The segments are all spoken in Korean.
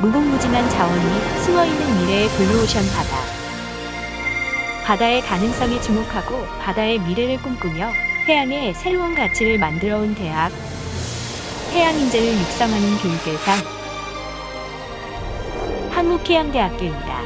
무궁무진한 자원이 숨어있는 미래의 블루오션 바다. 바다의 가능성에 주목하고 바다의 미래를 꿈꾸며 해양의 새로운 가치를 만들어 온 대학. 해양 인재를 육성하는 교육의 상. 한국해양대학교입니다.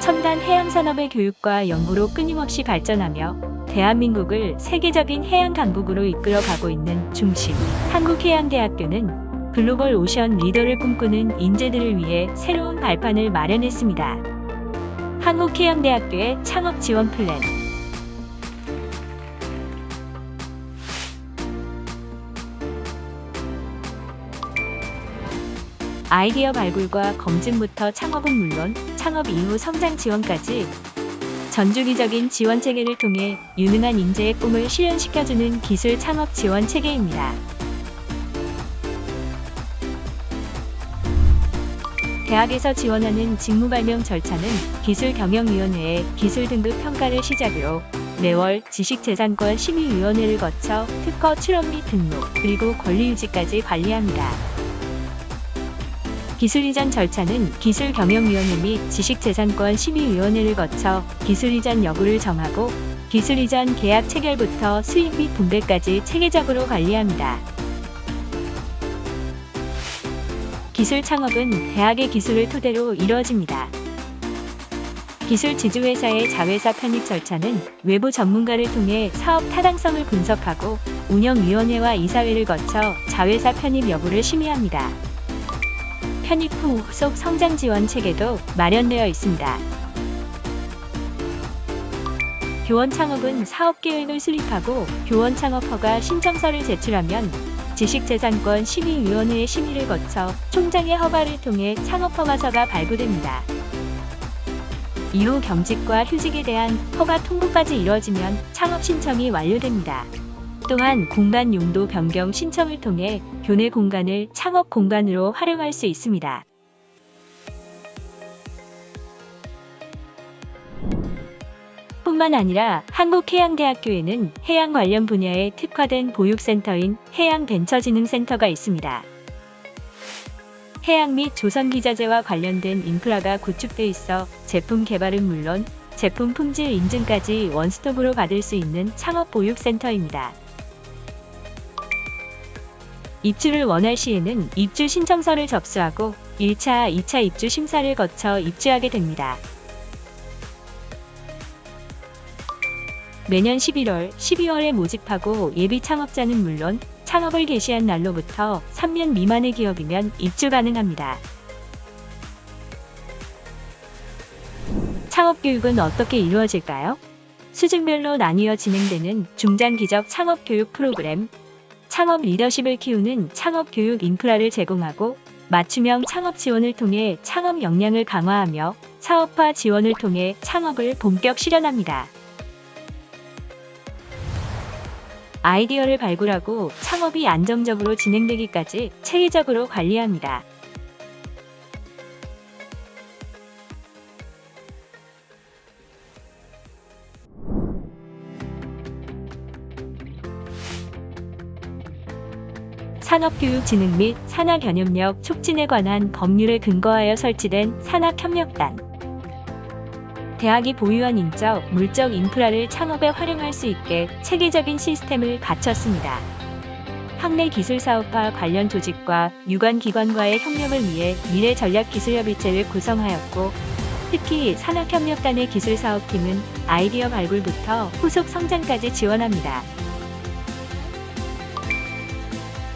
첨단 해양산업의 교육과 연구로 끊임없이 발전하며 대한민국을 세계적인 해양 강국으로 이끌어 가고 있는 중심 한국해양대학교는 글로벌 오션 리더를 꿈꾸는 인재들을 위해 새로운 발판을 마련했습니다. 한국해양대학교의 창업 지원 플랜 아이디어 발굴과 검증부터 창업은 물론 창업 이후 성장 지원까지 전주기적인 지원 체계를 통해 유능한 인재의 꿈을 실현시켜주는 기술 창업 지원 체계입니다. 대학에서 지원하는 직무 발명 절차는 기술경영위원회의 기술 등급 평가를 시작으로 매월 지식재산권 심의위원회를 거쳐 특허 출원 및 등록 그리고 권리유지까지 관리합니다. 기술 이전 절차는 기술경영위원회 및 지식재산권 심의위원회를 거쳐 기술 이전 여부를 정하고 기술 이전 계약 체결부터 수익 및 분배까지 체계적으로 관리합니다. 기술 창업은 대학의 기술을 토대로 이루어집니다. 기술 지주회사의 자회사 편입 절차는 외부 전문가를 통해 사업 타당성을 분석하고 운영위원회와 이사회를 거쳐 자회사 편입 여부를 심의합니다. 편입 후 후속 성장 지원 체계도 마련되어 있습니다. 교원 창업은 사업 계획을 수립하고 교원 창업 허가 신청서를 제출하면 지식재산권 심의위원회의 심의를 거쳐 총장의 허가를 통해 창업 허가서가 발부됩니다. 이후 겸직과 휴직에 대한 허가 통보까지 이뤄지면 창업 신청이 완료됩니다. 또한 공간 용도 변경 신청을 통해 교내 공간을 창업 공간으로 활용할 수 있습니다. 뿐만 아니라 한국해양대학교에는 해양 관련 분야에 특화된 보육센터인 해양벤처진흥센터가 있습니다. 해양 및 조선기자재와 관련된 인프라가 구축돼 있어 제품 개발은 물론 제품 품질 인증까지 원스톱으로 받을 수 있는 창업 보육센터입니다. 입주를 원할 시에는 입주 신청서를 접수하고 1차, 2차 입주 심사를 거쳐 입주하게 됩니다. 매년 11월, 12월에 모집하고 예비 창업자는 물론 창업을 개시한 날로부터 3년 미만의 기업이면 입주 가능합니다. 창업 교육은 어떻게 이루어질까요? 수준별로 나뉘어 진행되는 중장기적 창업 교육 프로그램, 창업 리더십을 키우는 창업 교육 인프라를 제공하고 맞춤형 창업 지원을 통해 창업 역량을 강화하며 사업화 지원을 통해 창업을 본격 실현합니다. 아이디어를 발굴하고 창업이 안정적으로 진행되기까지 체계적으로 관리합니다. 산업교육진흥 및 산학연협력 촉진에 관한 법률에 근거하여 설치된 산학협력단. 대학이 보유한 인적, 물적 인프라를 창업에 활용할 수 있게 체계적인 시스템을 갖췄습니다. 학내 기술 사업화 관련 조직과 유관 기관과의 협력을 위해 미래 전략 기술 협의체를 구성하였고, 특히 산학협력단의 기술 사업팀은 아이디어 발굴부터 후속 성장까지 지원합니다.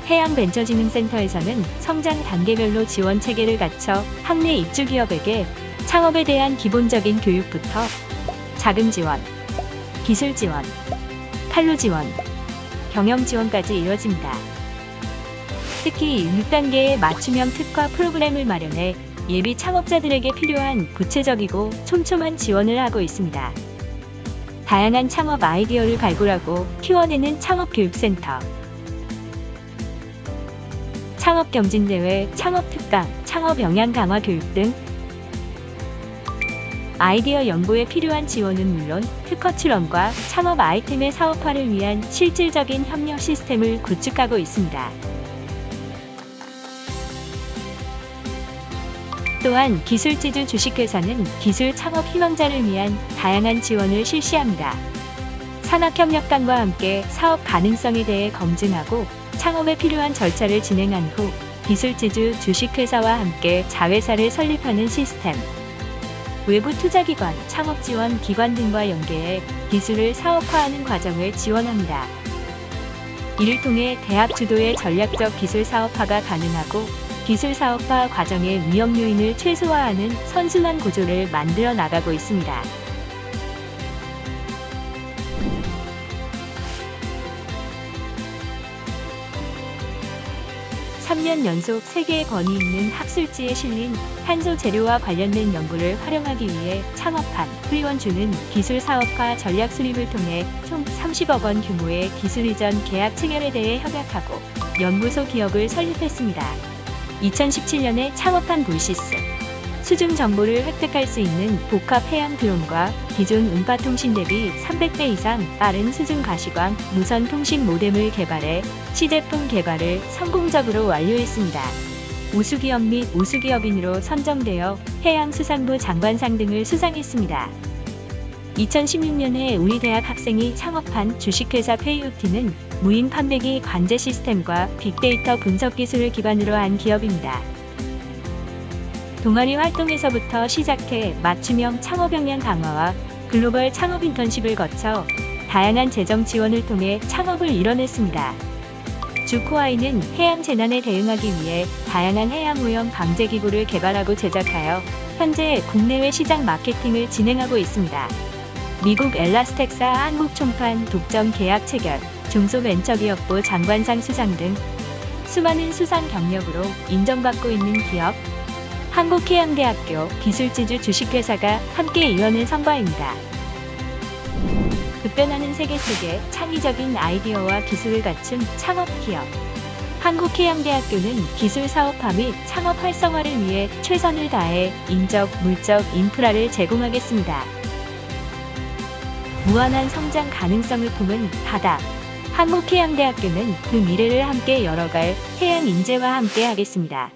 해양벤처진흥센터에서는 성장 단계별로 지원 체계를 갖춰 학내 입주 기업에게 창업에 대한 기본적인 교육부터 자금 지원, 기술 지원, 판로 지원, 경영 지원까지 이뤄집니다. 특히 6단계의 맞춤형 특화 프로그램을 마련해 예비 창업자들에게 필요한 구체적이고 촘촘한 지원을 하고 있습니다. 다양한 창업 아이디어를 발굴하고 키워내는 창업교육센터. 창업 경진대회, 창업 특강, 창업 역량 강화 교육 등 아이디어 연구에 필요한 지원은 물론 특허 출원과 창업 아이템의 사업화를 위한 실질적인 협력 시스템을 구축하고 있습니다. 또한 기술지주 주식회사는 기술 창업 희망자를 위한 다양한 지원을 실시합니다. 산학협력단과 함께 사업 가능성에 대해 검증하고 창업에 필요한 절차를 진행한 후 기술지주 주식회사와 함께 자회사를 설립하는 시스템. 외부 투자기관, 창업지원 기관 등과 연계해 기술을 사업화하는 과정을 지원합니다. 이를 통해 대학 주도의 전략적 기술 사업화가 가능하고 기술 사업화 과정의 위험 요인을 최소화하는 선순환 구조를 만들어 나가고 있습니다. 삼년 연속 세계의 권위 있는 학술지에 실린 탄소 재료와 관련된 연구를 활용하기 위해 창업한 후리원주는 기술 사업화 전략 수립을 통해 총 30억 원 규모의 기술 이전 계약 체결에 대해 협약하고 연구소 기업을 설립했습니다. 2017년에 창업한 볼시스 수중 정보를 획득할 수 있는 복합 해양 드론과 기존 음파 통신 대비 300배 이상 빠른 수중 가시광 무선 통신 모뎀을 개발해 시제품 개발을 성공적으로 완료했습니다. 우수기업 및 우수기업인으로 선정되어 해양수산부 장관상 등을 수상했습니다. 2016년에 우리 대학 학생이 창업한 주식회사 페이오티는 무인 판매기 관제 시스템과 빅데이터 분석 기술을 기반으로 한 기업입니다. 동아리 활동에서부터 시작해 맞춤형 창업 역량 강화와 글로벌 창업 인턴십을 거쳐 다양한 재정 지원을 통해 창업을 이뤄냈습니다. 주코아이는 해양 재난에 대응하기 위해 다양한 해양 오염 방제 기구를 개발하고 제작하여 현재 국내외 시장 마케팅을 진행하고 있습니다. 미국 엘라스텍사 한국 총판 독점 계약 체결, 중소벤처기업부 장관상 수상 등 수많은 수상 경력으로 인정받고 있는 기업, 한국해양대학교 기술지주 주식회사가 함께 이뤄낸 성과입니다. 급변하는 세계 속에 창의적인 아이디어와 기술을 갖춘 창업 기업. 한국해양대학교는 기술 사업화 및 창업 활성화를 위해 최선을 다해 인적, 물적 인프라를 제공하겠습니다. 무한한 성장 가능성을 품은 바다. 한국해양대학교는 그 미래를 함께 열어갈 해양 인재와 함께 하겠습니다.